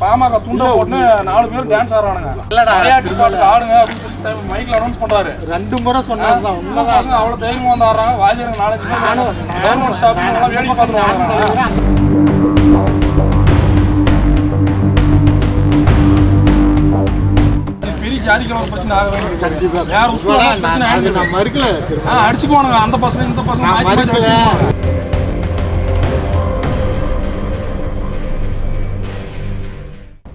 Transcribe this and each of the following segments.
பாமக துண்டை போட்டு நாலு பேர் டான்ஸ் ஆடுறானுங்க. விளையாட்டு ஸ்பாட்டுக்கு ஆடுங்க அப்படின்னு சொல்லிட்டு மைக்ல அனௌன்ஸ் பண்றாரு ரெண்டு முறை பசங்க அவ்வளவு தைரியமா வந்து ஆடுறாங்க வாத்தியாருங்க நாலஞ்சு கவர்மெண்ட் ஸ்டாஃப் எல்லாம் வேடிக்கை பார்த்துட்டு பிரச்சனை ஆக கண்டிப்பா. வேண்டியது நான் மறுக்கல. ஆ, அடிச்சுக்குவானுங்க. அந்த பசங்க இந்த பசங்க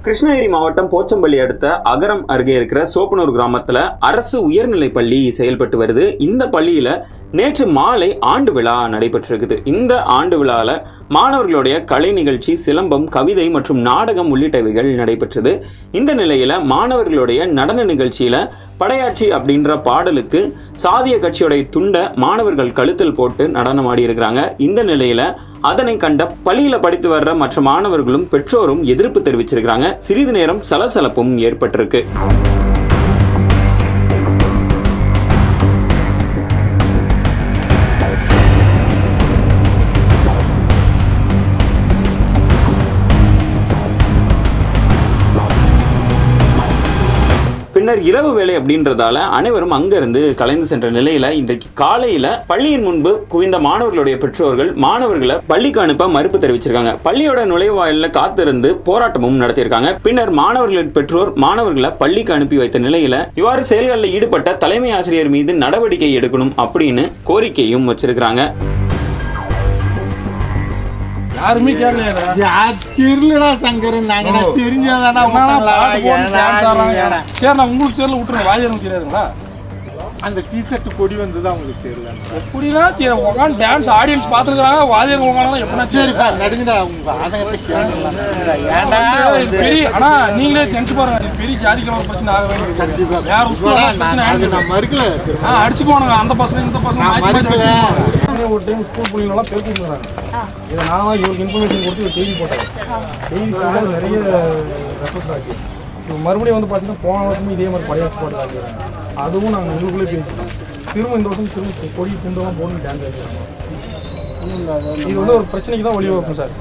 கிருஷ்ணகிரி மாவட்டம் போச்சம்பள்ளி அடுத்த அகரம் அருகே இருக்கிற சோப்பனூர் கிராமத்துல அரசு உயர்நிலைப் பள்ளி செயல்பட்டு வருது. இந்த பள்ளியில நேற்று மாலை ஆண்டு விழா நடைபெற்றிருக்குது. இந்த ஆண்டு விழால மாணவர்களுடைய கலை நிகழ்ச்சி சிலம்பம் கவிதை மற்றும் நாடகம் உள்ளிட்டவைகள் நடைபெற்றது. இந்த நிலையில மாணவர்களுடைய நடன நிகழ்ச்சியில படையாட்சி அப்படின்ற பாடலுக்கு சாதிய கட்சியோடைய துண்டை மாணவர்கள் கழுத்தில் போட்டு நடனம் ஆடி இருக்கிறாங்க இந்த நிலையில அதனை கண்ட பள்ளியில படித்து வர்ற மற்ற மாணவர்களும் பெற்றோரும் எதிர்ப்பு தெரிவிச்சிருக்கிறாங்க. சிறிது நேரம் சலசலப்பும் ஏற்பட்டிருக்கு. பின்னர் இரவு வேலை அப்படின்றதால அனைவரும் அங்கிருந்து கலைந்து சென்ற நிலையில இன்றைக்கு காலையில பள்ளியின் முன்பு குவிந்த மாணவர்களுடைய பெற்றோர்கள் மாணவர்களை பள்ளிக்கு அனுப்ப மறுப்பு தெரிவிச்சிருக்காங்க. பள்ளியோட நுழைவாயில காத்திருந்து போராட்டமும் நடத்தியிருக்காங்க. பின்னர் மாணவர்களின் பெற்றோர் மாணவர்களை பள்ளிக்கு அனுப்பி வைத்த நிலையில இவ்வாறு செயல்களில் ஈடுபட்ட தலைமை ஆசிரியர் மீது நடவடிக்கை எடுக்கணும் அப்படின்னு கோரிக்கையும் வச்சிருக்கிறாங்க. யாருமே கேட்கலையா தெரியலடா சங்கர் நாங்க தெரிஞ்சாதானா சரி நான் உங்களுக்கு தெரியல விட்டுருங்க. வாத்தியாருக்கு தெரியாதுங்களா? அந்த டிஷர்ட் கொடி வந்தது அவங்களுக்கு தெரியல? எப்படின்னா தெரியல? உட்காந்து டான்ஸ் ஆடியன்ஸ் பார்த்துருக்காங்க வாத்தியார் உட்காந்து எப்படின்னா சரி சரி நடுங்கடா. உங்க பெரிய ஆனா நீங்களே நினைச்சு பாருங்க. பெரிய ஜாதிக்கு ஒரு பிரச்சனை ஆக வேண்டியது கண்டிப்பா. யார் நான் மறுக்கல. ஆ அடிச்சுக்குவானுங்க அந்த பசங்க இந்த பசங்க ஒரு டைம் ஸ்கூல் பிள்ளைங்களெல்லாம் பேசிட்டு இருந்தாங்க இதை நான் இவருக்கு இன்ஃபர்மேஷன் கொடுத்து ஒரு செய்தி போட்டேன். செய்தி போட்டால் நிறைய ரெஸ்பான்ஸ் ஆச்சு. இப்போ மறுபடியும் வந்து பார்த்தீங்கன்னா போன வருஷமும் இதே மாதிரி பழைய ஸ்பாட் ஆகிடுறாங்க அதுவும் நாங்கள் உங்களுக்குள்ளே பேசிட்டோம். திரும்ப இந்த வருஷம் திரும்ப கொடி துண்டெல்லாம் போட்டு டான்ஸ் ஆகிடுறாங்க இது வந்து ஒரு பிரச்சனைக்கு தான் வழிவகுக்கும் சார்.